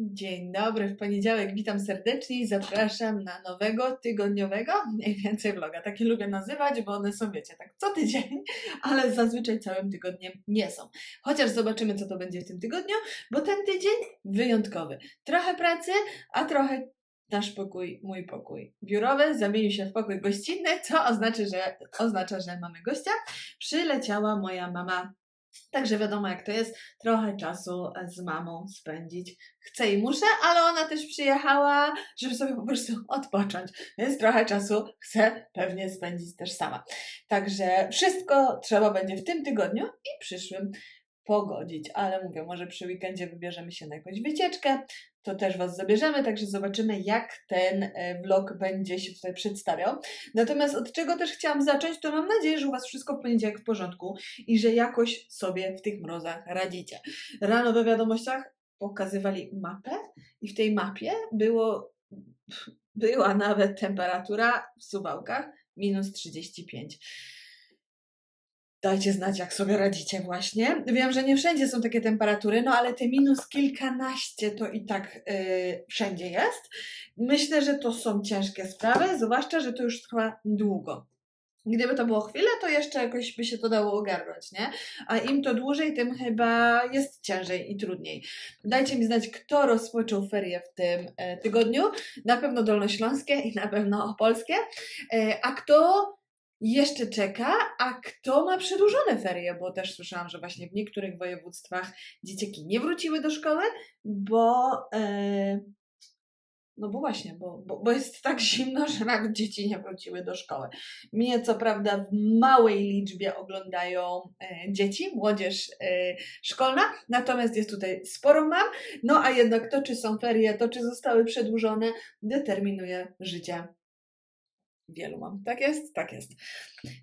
Dzień dobry, w poniedziałek witam serdecznie i zapraszam na nowego tygodniowego, mniej więcej vloga. Takie lubię nazywać, bo one są, wiecie, tak co tydzień, ale zazwyczaj całym tygodniem nie są. Chociaż zobaczymy, co to będzie w tym tygodniu, bo ten tydzień wyjątkowy. Trochę pracy, a trochę nasz pokój, mój pokój biurowy zamienił się w pokój gościnny, co oznacza, że, oznacza, że mamy gościa. Przyleciała moja mama Także wiadomo, jak to jest, trochę czasu z mamą spędzić chcę i muszę, ale ona też przyjechała, żeby sobie po prostu odpocząć, więc trochę czasu chcę pewnie spędzić też sama. Także wszystko trzeba będzie w tym tygodniu i przyszłym pogodzić, ale mówię, może przy weekendzie wybierzemy się na jakąś wycieczkę, to też Was zabierzemy, także zobaczymy, jak ten e, vlog będzie się tutaj przedstawiał. Natomiast od czego też chciałam zacząć, to mam nadzieję, że u Was wszystko w poniedziałek w porządku i że jakoś sobie w tych mrozach radzicie. Rano we wiadomościach pokazywali mapę i w tej mapie było, była nawet temperatura w Suwałkach minus 35 Dajcie znać, jak sobie radzicie właśnie. Wiem, że nie wszędzie są takie temperatury, no ale te minus kilkanaście to i tak yy, wszędzie jest. Myślę, że to są ciężkie sprawy, zwłaszcza, że to już trwa długo. Gdyby to było chwilę, to jeszcze jakoś by się to dało ogarnąć, nie? A im to dłużej, tym chyba jest ciężej i trudniej. Dajcie mi znać, kto rozpoczął ferie w tym e, tygodniu. Na pewno dolnośląskie i na pewno opolskie. E, a kto jeszcze czeka, a kto ma przedłużone ferie, bo też słyszałam, że właśnie w niektórych województwach dzieciaki nie wróciły do szkoły, bo e, no bo właśnie, bo, bo, bo jest tak zimno, że nawet dzieci nie wróciły do szkoły. Mnie co prawda w małej liczbie oglądają e, dzieci, młodzież e, szkolna, natomiast jest tutaj sporo mam, no a jednak to, czy są ferie, to, czy zostały przedłużone, determinuje życie wielu mam. Tak jest? Tak jest.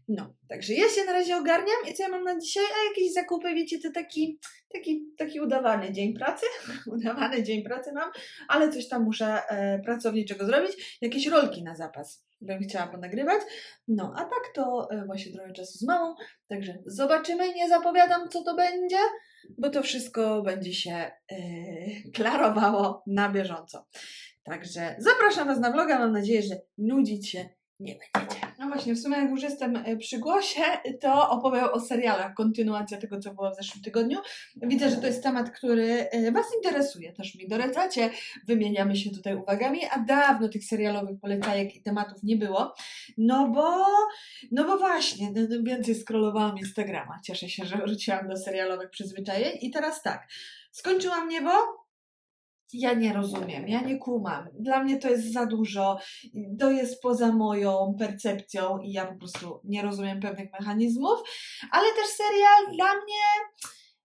No, także ja się na razie ogarniam i co ja mam na dzisiaj? A jakieś zakupy, wiecie, to taki, taki, taki udawany dzień pracy. udawany dzień pracy mam, ale coś tam muszę e, pracowniczego zrobić. Jakieś rolki na zapas bym chciała ponagrywać. No, a tak to e, właśnie trochę czasu z mamą, także zobaczymy. Nie zapowiadam, co to będzie, bo to wszystko będzie się e, klarowało na bieżąco. Także zapraszam Was na vloga. Mam nadzieję, że nudzić się nie będziecie. No właśnie, w sumie jak już jestem e, przy głosie, to opowiem o serialach, kontynuacja tego, co było w zeszłym tygodniu. Widzę, że to jest temat, który e, Was interesuje, też mi doradzacie, wymieniamy się tutaj uwagami, a dawno tych serialowych polecajek i tematów nie było, no bo, no bo właśnie, no, no więcej scrollowałam Instagrama, cieszę się, że wróciłam do serialowych przyzwyczajeń i teraz tak, skończyłam niebo, ja nie rozumiem, ja nie kumam. Dla mnie to jest za dużo, to jest poza moją percepcją i ja po prostu nie rozumiem pewnych mechanizmów, ale też serial dla mnie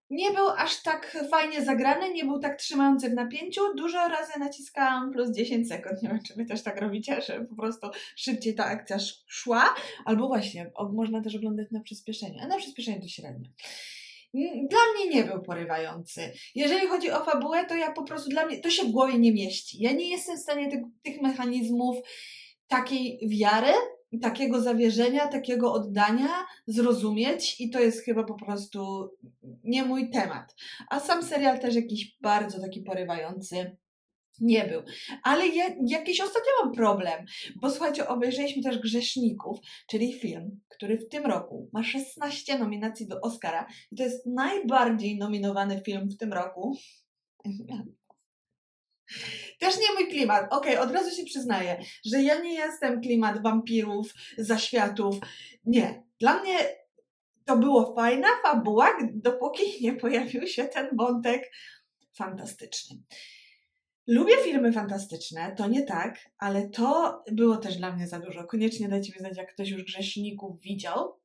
nie był aż tak fajnie zagrany, nie był tak trzymający w napięciu. Dużo razy naciskałam plus 10 sekund. Nie wiem, czy wy też tak robicie, że po prostu szybciej ta akcja szła. Albo właśnie, można też oglądać na przyspieszeniu, a na przyspieszeniu to średnio dla mnie nie był porywający. Jeżeli chodzi o fabułę, to ja po prostu dla mnie to się w głowie nie mieści. Ja nie jestem w stanie tych, tych mechanizmów takiej wiary, takiego zawierzenia, takiego oddania zrozumieć i to jest chyba po prostu nie mój temat. A sam serial też jakiś bardzo taki porywający nie był. Ale ja, jakiś ostatnio mam problem, bo słuchajcie, obejrzeliśmy też Grzeszników, czyli film, który w tym roku ma 16 nominacji do Oscara i to jest najbardziej nominowany film w tym roku. Też nie mój klimat. Okej, okay, od razu się przyznaję, że ja nie jestem klimat wampirów, zaświatów. Nie. Dla mnie to było fajna fabuła, dopóki nie pojawił się ten wątek fantastyczny. Lubię filmy fantastyczne, to nie tak, ale to było też dla mnie za dużo. Koniecznie dajcie mi znać, jak ktoś już Grzeszników widział.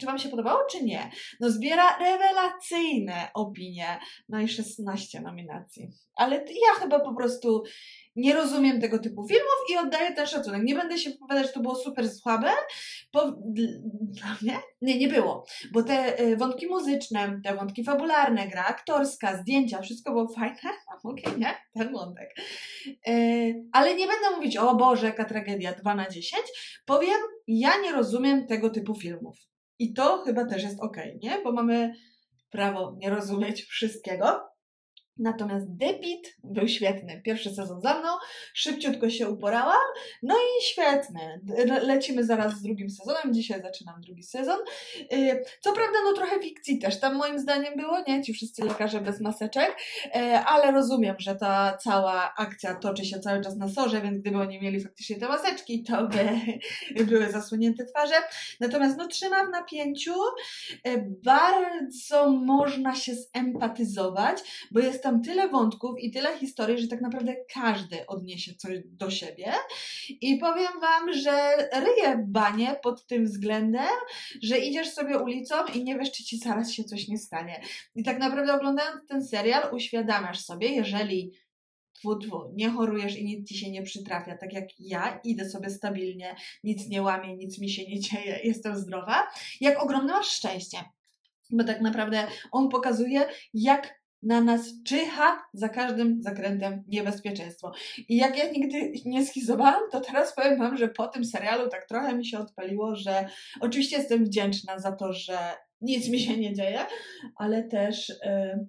Czy Wam się podobało, czy nie? No zbiera rewelacyjne opinie. No i 16 nominacji. Ale ja chyba po prostu nie rozumiem tego typu filmów i oddaję ten szacunek. Nie będę się wypowiadać, że to było super słabe, bo dla mnie nie, nie było. Bo te y, wątki muzyczne, te wątki fabularne, gra aktorska, zdjęcia, wszystko było fajne. Okej, okay, nie? Ten wątek. Y, ale nie będę mówić, o Boże, jaka tragedia, 2 na 10. Powiem, ja nie rozumiem tego typu filmów. I to chyba też jest ok, nie? Bo mamy prawo nie rozumieć wszystkiego. Natomiast Debit był świetny. Pierwszy sezon za mną, szybciutko się uporałam, no i świetny. Le- Lecimy zaraz z drugim sezonem, dzisiaj zaczynam drugi sezon. Yy, Co prawda, no trochę fikcji też tam moim zdaniem było, nie? Ci wszyscy lekarze bez maseczek, e, ale rozumiem, że ta cała akcja toczy się cały czas na sorze, więc gdyby oni mieli faktycznie te maseczki, to by były zasłonięte twarze. Natomiast no trzyma w napięciu, e, bardzo można się zempatyzować, bo jest tam tyle wątków i tyle historii, że tak naprawdę każdy odniesie coś do siebie. I powiem Wam, że ryje banie pod tym względem, że idziesz sobie ulicą i nie wiesz, czy ci zaraz się coś nie stanie. I tak naprawdę oglądając ten serial, uświadamiasz sobie, jeżeli tfu, tfu, nie chorujesz i nic ci się nie przytrafia, tak jak ja, idę sobie stabilnie, nic nie łamię, nic mi się nie dzieje, jestem zdrowa, jak ogromne masz szczęście. Bo tak naprawdę on pokazuje, jak na nas czyha za każdym zakrętem niebezpieczeństwo. I jak ja nigdy nie schizowałam, to teraz powiem Wam, że po tym serialu tak trochę mi się odpaliło, że oczywiście jestem wdzięczna za to, że nic mi się nie dzieje, ale też yy,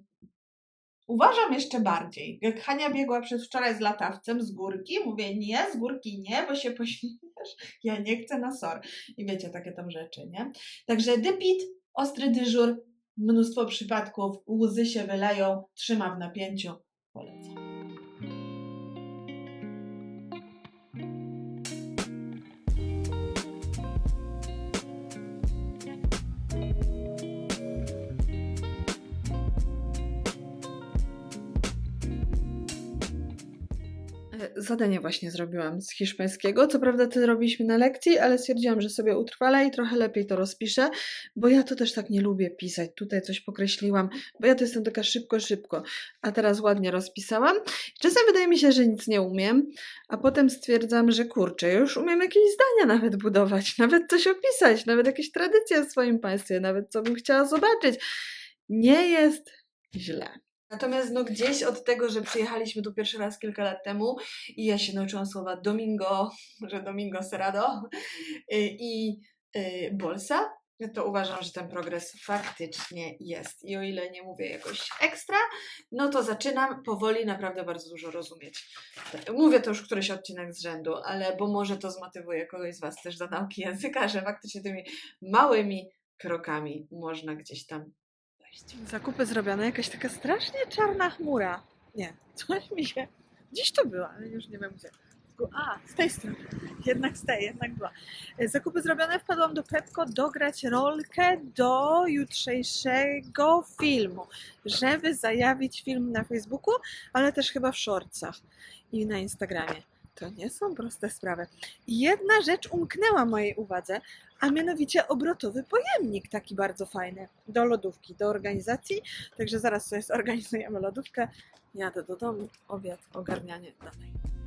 uważam jeszcze bardziej. Jak Hania biegła przez wczoraj z latawcem z górki, mówię nie, z górki nie, bo się pośmiejesz, ja nie chcę na sor. I wiecie, takie tam rzeczy, nie? Także depit, ostry dyżur, mnóstwo przypadków, łzy się wyleją, trzyma w napięciu, polecam. Zadanie właśnie zrobiłam z hiszpańskiego. Co prawda to robiliśmy na lekcji, ale stwierdziłam, że sobie utrwalę i trochę lepiej to rozpiszę, bo ja to też tak nie lubię pisać. Tutaj coś pokreśliłam, bo ja to jestem taka szybko, szybko. A teraz ładnie rozpisałam. Czasem wydaje mi się, że nic nie umiem, a potem stwierdzam, że kurczę, już umiem jakieś zdania nawet budować, nawet coś opisać, nawet jakieś tradycje w swoim państwie, nawet co bym chciała zobaczyć. Nie jest źle. Natomiast no gdzieś od tego, że przyjechaliśmy tu pierwszy raz kilka lat temu i ja się nauczyłam słowa domingo, że domingo serrado y, i y, bolsa, to uważam, że ten progres faktycznie jest. I o ile nie mówię jakoś ekstra, no to zaczynam powoli naprawdę bardzo dużo rozumieć. Mówię to już któryś odcinek z rzędu, ale bo może to zmotywuje kogoś z Was też do nauki języka, że faktycznie tymi małymi krokami można gdzieś tam. Zakupy zrobione, jakaś taka strasznie czarna chmura. Nie, coś mi się... Gdzieś to była, ale już nie wiem gdzie. A, z tej strony. Jednak z tej, jednak była. Zakupy zrobione, wpadłam do Pepko dograć rolkę do jutrzejszego filmu, żeby zajawić film na Facebooku, ale też chyba w shortsach i na Instagramie. To nie są proste sprawy. Jedna rzecz umknęła mojej uwadze, a mianowicie obrotowy pojemnik, taki bardzo fajny, do lodówki, do organizacji. Także zaraz sobie zorganizujemy lodówkę. Jadę do domu, obiad, ogarnianie dalej.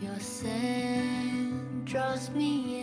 Your scent draws me in.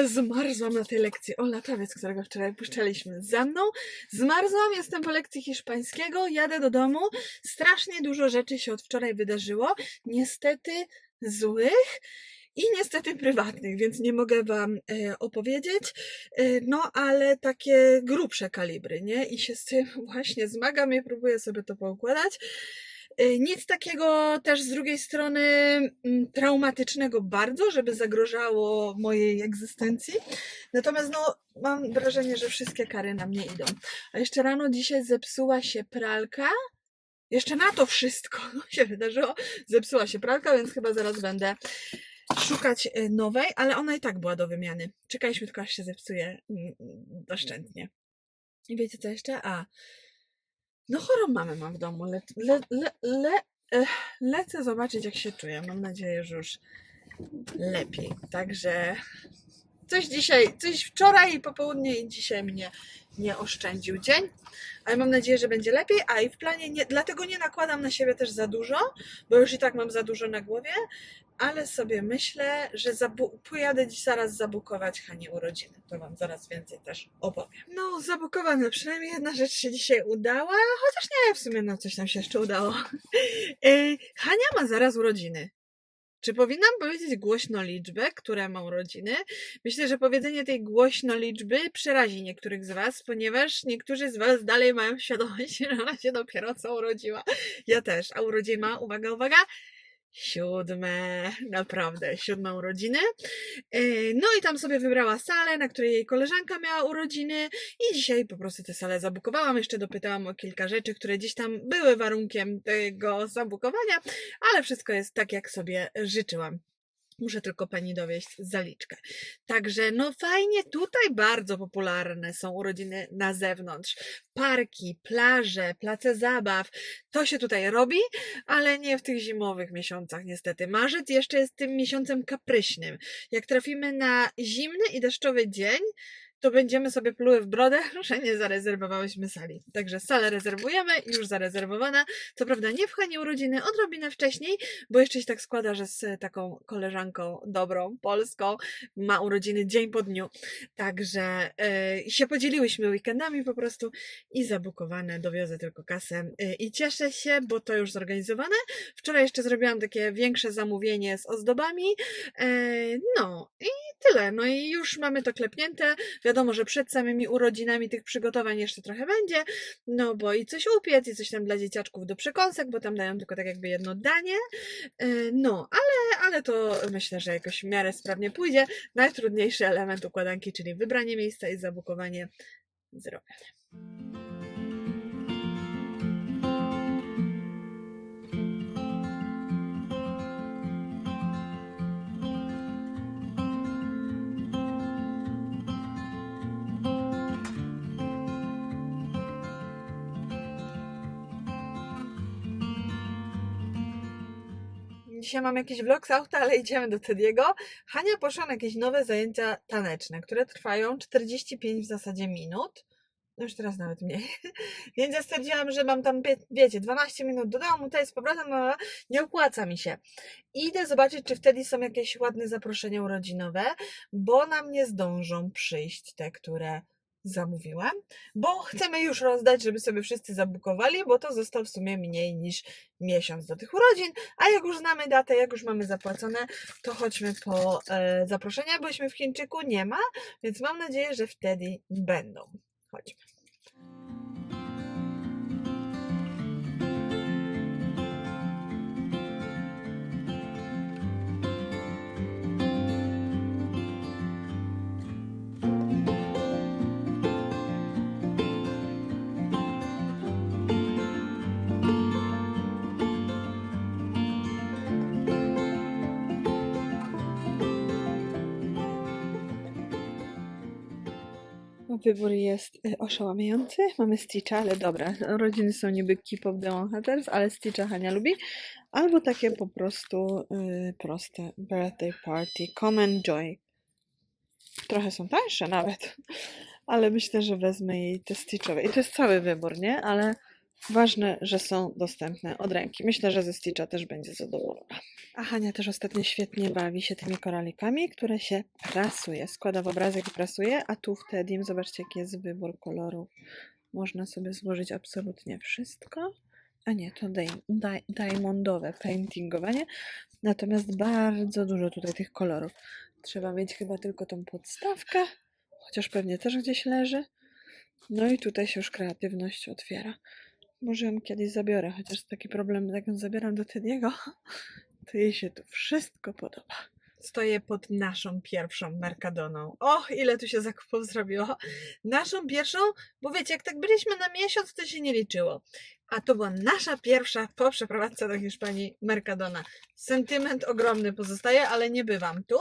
Ale zmarzłam na tej lekcji. O, latawiec, którego wczoraj puszczaliśmy za mną. Zmarzłam, jestem po lekcji hiszpańskiego, jadę do domu. Strasznie dużo rzeczy się od wczoraj wydarzyło. Niestety złych i niestety prywatnych, więc nie mogę Wam e, opowiedzieć. E, no, ale takie grubsze kalibry, nie? I się z tym właśnie zmagam i próbuję sobie to poukładać. E, Nic takiego też z drugiej strony mm, traumatycznego bardzo, żeby zagrożało mojej egzystencji. Natomiast no, mam wrażenie, że wszystkie kary na mnie idą. A jeszcze rano dzisiaj zepsuła się pralka. Jeszcze na to wszystko się wydarzyło. Zepsuła się pralka, więc chyba zaraz będę szukać y, nowej, ale ona i tak była do wymiany. Czekaliśmy tylko aż się zepsuje mm, doszczętnie. I wiecie co jeszcze? A, no chorą mamę mam w domu. Le, le, le, le, eh, lecę zobaczyć jak się czuję. Mam nadzieję, że już lepiej. Także coś dzisiaj, coś wczoraj i popołudnie i dzisiaj mnie nie oszczędził dzień, ale mam nadzieję, że będzie lepiej, a i w planie nie, dlatego nie nakładam na siebie też za dużo, bo już i tak mam za dużo na głowie, ale sobie myślę, że pojadę dziś zaraz zabukować Hani urodziny. To Wam zaraz więcej też opowiem. No, zabukowane, przynajmniej jedna rzecz się dzisiaj udała, chociaż nie, w sumie no coś nam się jeszcze udało. Hania ma zaraz urodziny. Czy powinnam powiedzieć głośno liczbę, która ma urodziny? Myślę, że powiedzenie tej głośno liczby przerazi niektórych z Was, ponieważ niektórzy z Was dalej mają świadomość, że ona się dopiero co urodziła. Ja też. A urodzin ma, uwaga, uwaga, siódme, naprawdę, siódme urodziny. Yy, No i tam sobie wybrała salę, na której jej koleżanka miała urodziny i dzisiaj po prostu tę salę zabukowałam. Jeszcze dopytałam o kilka rzeczy, które gdzieś tam były warunkiem tego zabukowania, ale wszystko jest tak, jak sobie życzyłam. Muszę tylko pani dowieść zaliczkę. Także no fajnie, tutaj bardzo popularne są urodziny na zewnątrz. Parki, plaże, place zabaw. To się tutaj robi, ale nie w tych zimowych miesiącach niestety. Marzec jeszcze jest tym miesiącem kapryśnym. Jak trafimy na zimny i deszczowy dzień, to będziemy sobie pluły w brodę, że nie zarezerwowałyśmy sali. Także salę rezerwujemy, już zarezerwowana. Co prawda nie w Hani urodziny, odrobinę wcześniej, bo jeszcze się tak składa, że z taką koleżanką dobrą, polską, ma urodziny dzień po dniu. Także yy, się podzieliłyśmy weekendami po prostu i zabukowane, dowiozę tylko kasę yy, i cieszę się, bo to już zorganizowane. Wczoraj jeszcze zrobiłam takie większe zamówienie z ozdobami. Yy, no i tyle. No i już mamy to klepnięte. Że przed samymi urodzinami tych przygotowań jeszcze trochę będzie, no bo i coś upiec, i coś tam dla dzieciaczków do przekąsek, bo tam dają tylko tak jakby jedno danie. Yy, No, ale, ale to myślę, że jakoś w miarę sprawnie pójdzie. Najtrudniejszy element układanki, czyli wybranie miejsca i zabukowanie zrobione. Dzisiaj mam jakiś vlog z auta, ale idziemy do Tediego. Hania poszła na jakieś nowe zajęcia taneczne, które trwają 45 w zasadzie minut. No już teraz nawet mniej. Więc ja stwierdziłam, że mam tam, wie- wiecie, 12 minut do domu, tutaj z powrotem, no, nie opłaca mi się. Idę zobaczyć, czy wtedy są jakieś ładne zaproszenia urodzinowe, bo nam nie zdążą przyjść te, które zamówiłam, bo chcemy już rozdać, żeby sobie wszyscy zabukowali, bo to został w sumie mniej niż miesiąc do tych urodzin, a jak już znamy datę, jak już mamy zapłacone, to chodźmy po e, zaproszenia. Byliśmy w Chińczyku, nie ma, więc mam nadzieję, że wtedy będą. Chodźmy. Wybór jest y, oszałamiający. Mamy Stitcha, ale dobra. Rodziny są niby Keep of the Hunters, ale Stitcha Hania lubi. Albo takie po prostu y, proste birthday party, common joy. Trochę są tańsze nawet, ale myślę, że wezmę jej te stitchowe. I to jest cały wybór, nie? Ale ważne, że są dostępne od ręki. Myślę, że ze stitcha też będzie zadowolona. A Hania też ostatnio świetnie bawi się tymi koralikami, które się prasuje. Składa w obrazek i prasuje, a tu w Tedim zobaczcie, jaki jest wybór kolorów. Można sobie złożyć absolutnie wszystko. A nie, to diamondowe paintingowanie. Natomiast bardzo dużo tutaj tych kolorów. Trzeba mieć chyba tylko tą podstawkę, chociaż pewnie też gdzieś leży. No i tutaj się już kreatywność otwiera. Może ją kiedyś zabiorę, chociaż taki problem, jak ją zabieram do Tediego, to jej się tu wszystko podoba. Stoję pod naszą pierwszą Mercadoną. Och, ile tu się zakupów zrobiło. Naszą pierwszą, bo wiecie, jak tak byliśmy na miesiąc, to się nie liczyło. A to była nasza pierwsza po przeprowadzce do Hiszpanii Mercadona. Sentyment ogromny pozostaje, ale nie bywam tu.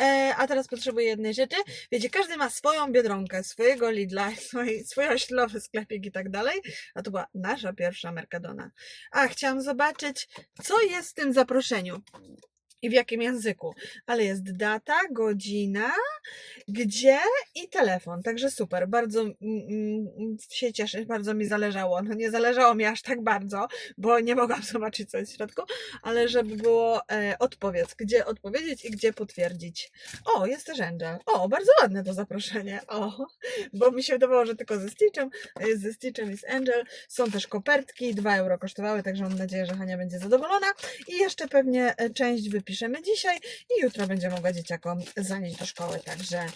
E, a teraz potrzebuję jednej rzeczy. Wiecie, każdy ma swoją biedronkę, swojego Lidla, swój, swój oślowy sklepik i tak dalej. A to była nasza pierwsza Mercadona. A, chciałam zobaczyć, co jest w tym zaproszeniu i w jakim języku. Ale jest data, godzina, gdzie i telefon. Także super. Bardzo mm, się cieszę, bardzo mi zależało. No nie zależało mi aż tak bardzo, bo nie mogłam zobaczyć, co jest w środku, ale żeby było e, odpowiedz, gdzie odpowiedzieć i gdzie potwierdzić. O, jest też Angel. O, bardzo ładne to zaproszenie. O, bo mi się wydawało, że tylko ze Stitchem, jest ze Stitchem jest Angel. Są też kopertki, 2 euro kosztowały, także mam nadzieję, że Hania będzie zadowolona. I jeszcze pewnie e, część wypiszemy dzisiaj i jutro będzie mogła dzieciakom zanieść do szkoły, także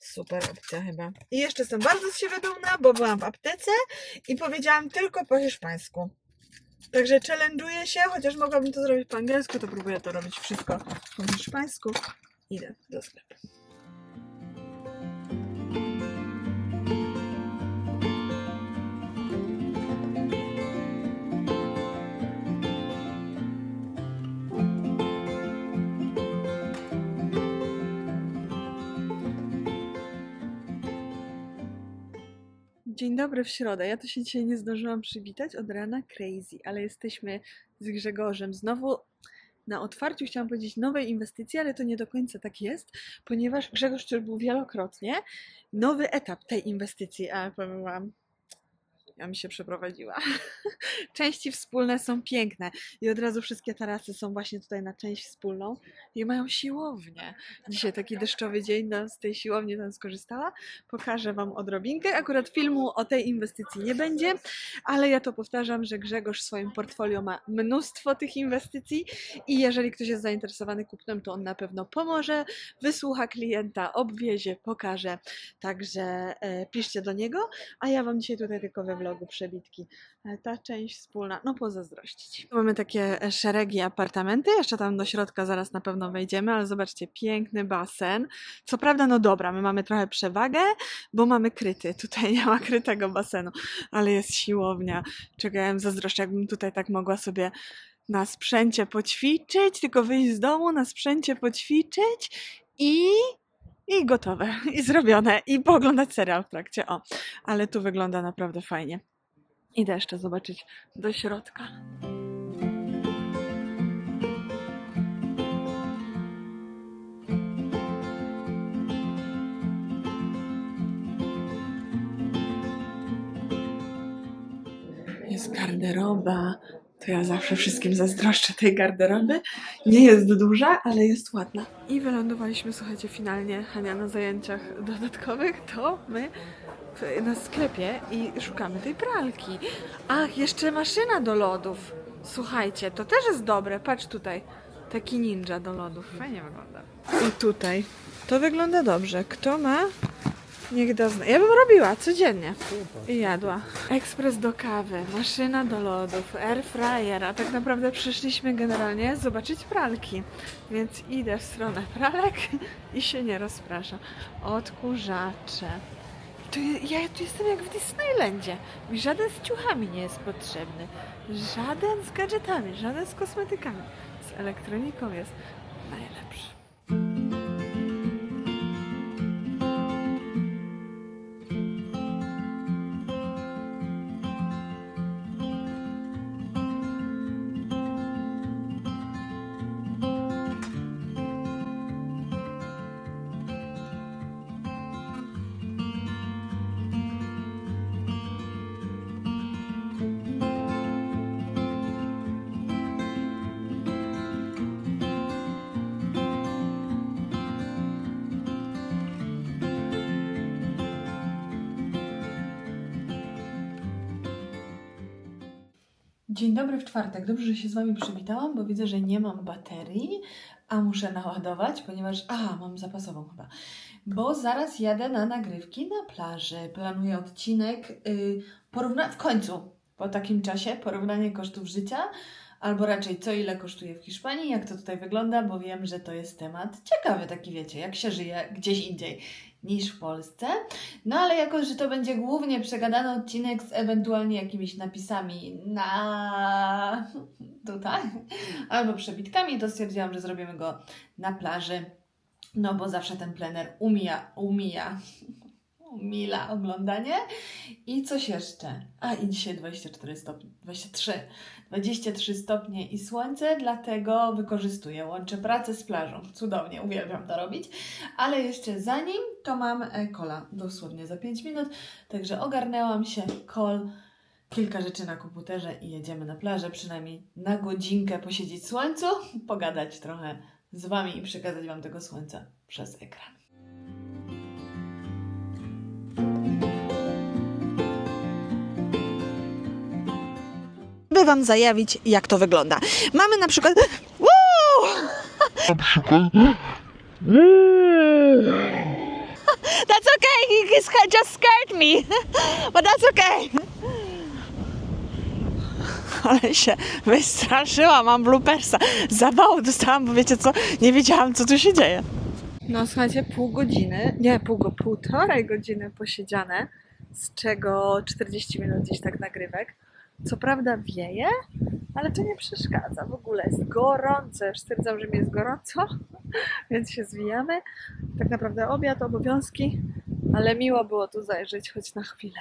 super opcja chyba. I jeszcze jestem bardzo z siebie dumna, bo byłam w aptece i powiedziałam tylko po hiszpańsku. Także challenge'uję się, chociaż mogłabym to zrobić po angielsku, to próbuję to robić wszystko po hiszpańsku. Idę do sklepu. Dzień dobry w środę. Ja to się dzisiaj nie zdążyłam przywitać od rana crazy, ale jesteśmy z Grzegorzem znowu na otwarciu, chciałam powiedzieć, nowej inwestycji, ale to nie do końca tak jest, ponieważ Grzegorz już był wielokrotnie nowy etap tej inwestycji, a powiem wam, ja mi się przeprowadziła. Części wspólne są piękne i od razu wszystkie tarasy są właśnie tutaj na część wspólną i mają siłownię. Dzisiaj taki deszczowy dzień, no, z tej siłowni tam skorzystała. Pokażę Wam odrobinkę. Akurat filmu o tej inwestycji nie będzie, ale ja to powtarzam, że Grzegorz w swoim portfolio ma mnóstwo tych inwestycji i jeżeli ktoś jest zainteresowany kupnem, to on na pewno pomoże, wysłucha klienta, obwiezie, pokaże. Także e, piszcie do niego, a ja Wam dzisiaj tutaj tylko we vlogu przebitki. Ta część wspólna, no pozazdrościć. Mamy takie e, szeregi apartamenty, jeszcze tam do środka zaraz na pewno wejdziemy, ale zobaczcie, piękny basen. Co prawda, no dobra, my mamy trochę przewagę, bo mamy kryty. Tutaj nie ma krytego basenu, ale jest siłownia. Czekałem, zazdroszczę, jakbym tutaj tak mogła sobie na sprzęcie poćwiczyć, tylko wyjść z domu, na sprzęcie poćwiczyć i i gotowe, i zrobione, i pooglądać serial w trakcie. O, ale tu wygląda naprawdę fajnie. Idę jeszcze zobaczyć do środka. Jest garderoba. To ja zawsze wszystkim zazdroszczę tej garderoby. Nie jest duża, ale jest ładna. I wylądowaliśmy, słuchajcie, finalnie Hania na zajęciach dodatkowych, to my na sklepie i szukamy tej pralki. Ach, jeszcze maszyna do lodów. Słuchajcie, to też jest dobre. Patrz tutaj. Taki ninja do lodów. Fajnie wygląda. I tutaj. To wygląda dobrze. Kto ma? Niech da zna. Ja bym robiła codziennie. I jadła. Ekspres do kawy, maszyna do lodów, air fryer, a tak naprawdę przyszliśmy generalnie zobaczyć pralki. Więc idę w stronę pralek i się nie rozpraszam. Odkurzacze. Tu, ja tu jestem jak w Disneylandzie. Mi żaden z ciuchami nie jest potrzebny. Żaden z gadżetami, żaden z kosmetykami. Z elektroniką jest najlepszy. Dobry w czwartek. Dobrze, że się z Wami przywitałam, bo widzę, że nie mam baterii, a muszę naładować, ponieważ. A, mam zapasową chyba. Bo zaraz jadę na nagrywki na plaży. Planuję odcinek yy, porówna- w końcu po takim czasie porównanie kosztów życia, albo raczej co ile kosztuje w Hiszpanii, jak to tutaj wygląda, bo wiem, że to jest temat ciekawy, taki wiecie, jak się żyje gdzieś indziej niż w Polsce. No ale jako, że to będzie głównie przegadany odcinek z ewentualnie jakimiś napisami na tutaj, albo przebitkami, to stwierdziłam, że zrobimy go na plaży. No bo zawsze ten plener umija, umija, umila oglądanie. I coś jeszcze. A i dzisiaj 24 stopnie, 23, 23 stopnie i słońce, dlatego wykorzystuję, łączę pracę z plażą. Cudownie, uwielbiam to robić. Ale jeszcze zanim, to mam e, kola dosłownie za 5 minut, także ogarnęłam się, kol, kilka rzeczy na komputerze i jedziemy na plażę, przynajmniej na godzinkę posiedzieć w słońcu, pogadać trochę z Wami i przekazać Wam tego słońca przez ekran. By Wam zajawić, jak to wygląda. Mamy na przykład. That's okay, he just scared me, but that's okay. Ale się wystraszyłam, mam bloopersa. Zawału dostałam, bo wiecie co, nie wiedziałam co tu się dzieje. No słuchajcie, pół godziny, nie, pół, półtorej godziny posiedziane, z czego 40 minut gdzieś tak nagrywek. Co prawda wieje, ale to nie przeszkadza w ogóle. Jest gorąco, już stwierdzam, że mi jest gorąco, więc się zwijamy. Tak naprawdę obiad, obowiązki, ale miło było tu zajrzeć choć na chwilę.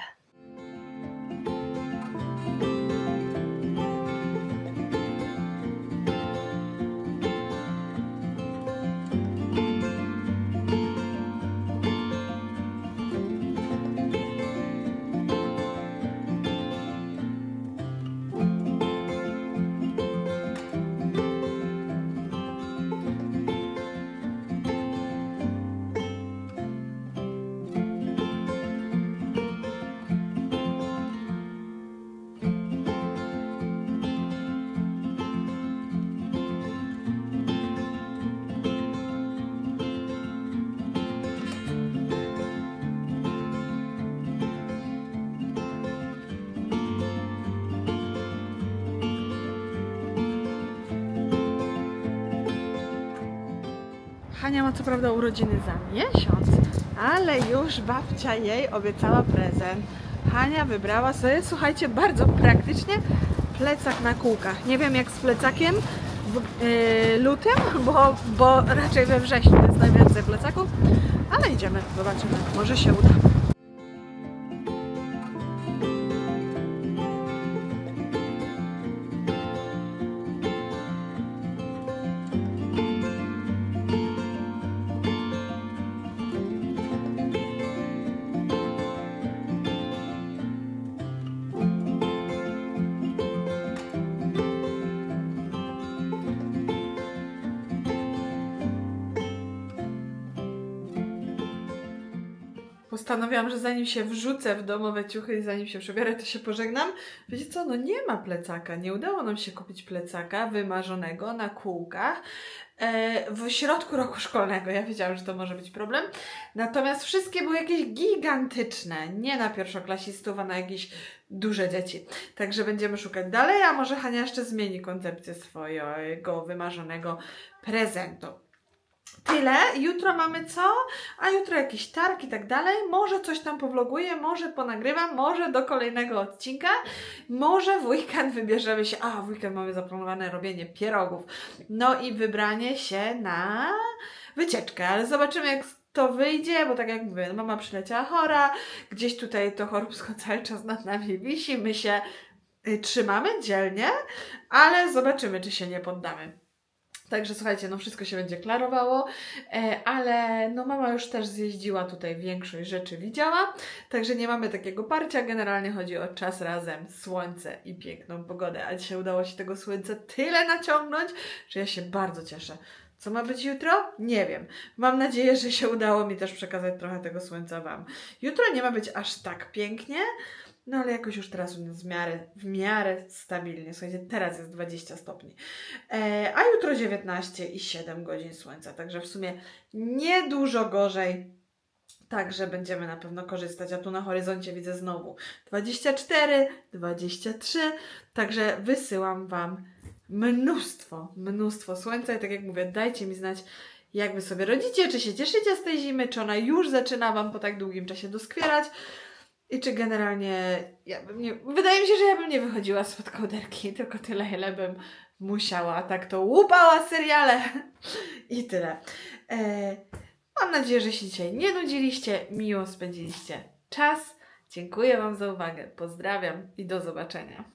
Hania ma co prawda urodziny za miesiąc, ale już babcia jej obiecała prezent. Hania wybrała sobie, słuchajcie, bardzo praktycznie plecak na kółkach. Nie wiem jak z plecakiem w yy, lutym, bo, bo raczej we wrześniu jest najwięcej plecaków, ale idziemy, zobaczymy, może się uda. Postanowiłam, że zanim się wrzucę w domowe ciuchy i zanim się przebiorę, to się pożegnam. Wiecie co, no nie ma plecaka. Nie udało nam się kupić plecaka wymarzonego na kółkach e, w środku roku szkolnego. Ja wiedziałam, że to może być problem. Natomiast wszystkie były jakieś gigantyczne. Nie na pierwszoklasistów, a na jakieś duże dzieci. Także będziemy szukać dalej, a może Hania jeszcze zmieni koncepcję swojego wymarzonego prezentu. Tyle. Jutro mamy co? A jutro jakiś targ i tak dalej. Może coś tam powloguję, może ponagrywam, może do kolejnego odcinka. Może w weekend wybierzemy się. A, w weekend mamy zaplanowane robienie pierogów. No i wybranie się na wycieczkę, ale zobaczymy jak to wyjdzie, bo tak jak mówię, mama przyleciała chora, gdzieś tutaj to choróbsko cały czas nad nami wisi, my się y, trzymamy dzielnie, ale zobaczymy, czy się nie poddamy. Także słuchajcie, no wszystko się będzie klarowało, e, ale no mama już też zjeździła tutaj większość rzeczy widziała, także nie mamy takiego parcia. Generalnie chodzi o czas razem, słońce i piękną pogodę. A dzisiaj udało się tego słońca tyle naciągnąć, że ja się bardzo cieszę. Co ma być jutro? Nie wiem. Mam nadzieję, że się udało mi też przekazać trochę tego słońca Wam. Jutro nie ma być aż tak pięknie, No ale jakoś już teraz u nas w miarę, w miarę stabilnie. Słuchajcie, teraz jest 20 stopni. E, a jutro 19 i 7 godzin słońca. Także w sumie nie dużo gorzej. Także będziemy na pewno korzystać. A tu na horyzoncie widzę znowu 24, 23. Także wysyłam Wam mnóstwo, mnóstwo słońca. I tak jak mówię, dajcie mi znać, jak Wy sobie rodzicie, czy się cieszycie z tej zimy, czy ona już zaczyna Wam po tak długim czasie doskwierać. I czy generalnie ja bym nie. Wydaje mi się, że ja bym nie wychodziła spod kołderki, tylko tyle, ile bym musiała. Tak to łupała seriale i tyle. E, mam nadzieję, że się dzisiaj nie nudziliście, miło spędziliście czas. Dziękuję Wam za uwagę. Pozdrawiam i do zobaczenia.